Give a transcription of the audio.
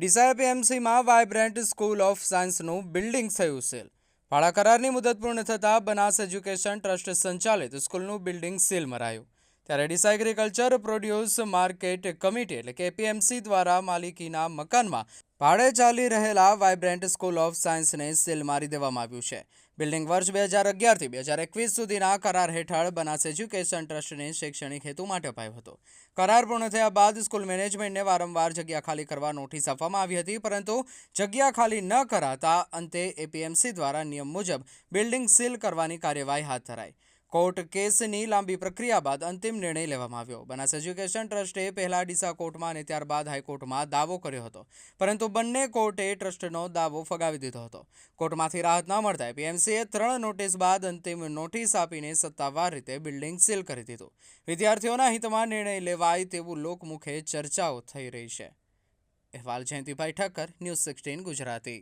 ડીસા એપીએમસીમાં vibrant school of સાયન્સનું building થયું સેલ. ભાડા કરારની મુદત પૂર્ણ થતાં બનાસ એજ્યુકેશન ટ્રસ્ટ સંચાલિત સ્કૂલનું બિલ્ડિંગ સીલ મરાયું. ત્યારે Deesa agriculture produce market committee એટલે કે એપીએમસી દ્વારા માલિકીના મકાનમાં ભાડે ચાલી રહેલા વાઇબ્રન્ટ સ્કૂલ ઓફ સાયન્સને સીલ મારી દેવામાં આવ્યું છે. બિલ્ડિંગ વર્ષ બે હજાર અગિયારથી બે હજાર એકવીસ સુધીના કરાર હેઠળ બનાસ એજ્યુકેશન ટ્રસ્ટને શૈક્ષણિક હેતુ માટે અપાયો હતો. કરાર પૂર્ણ થયા બાદ સ્કૂલ મેનેજમેન્ટને વારંવાર જગ્યા ખાલી કરવા નોટિસ આપવામાં આવી હતી, પરંતુ જગ્યા ખાલી ન કરાતા અંતે એપીએમસી દ્વારા નિયમ મુજબ બિલ્ડિંગ સીલ કરવાની કાર્યવાહી હાથ ધરાઈ. કોર્ટ કેસની લાંબી પ્રક્રિયા બાદ અંતિમ નિર્ણય લેવામાં આવ્યો. બનાસ એજ્યુકેશન ટ્રસ્ટે પહેલા ડીસા કોર્ટમાં અને ત્યારબાદ હાઈકોર્ટમાં દાવો કર્યો હતો. પરંતુ બંને કોર્ટે ટ્રસ્ટનો દાવો ફગાવી દીધો હતો. કોર્ટમાંથી રાહત ન મળતા પીએમસીએ ત્રણ નોટિસ બાદ અંતિમ નોટિસ આપીને સત્તાવાર રીતે બિલ્ડિંગ સીલ કરી દીધું. વિદ્યાર્થીઓના હિતમાં નિર્ણય લેવાય તેવું લોકમુખે ચર્ચાઓ થઈ રહી છે. અહેવાલ જયંતિભાઈ ઠક્કર, ન્યૂઝ સિક્સટીન ગુજરાતી.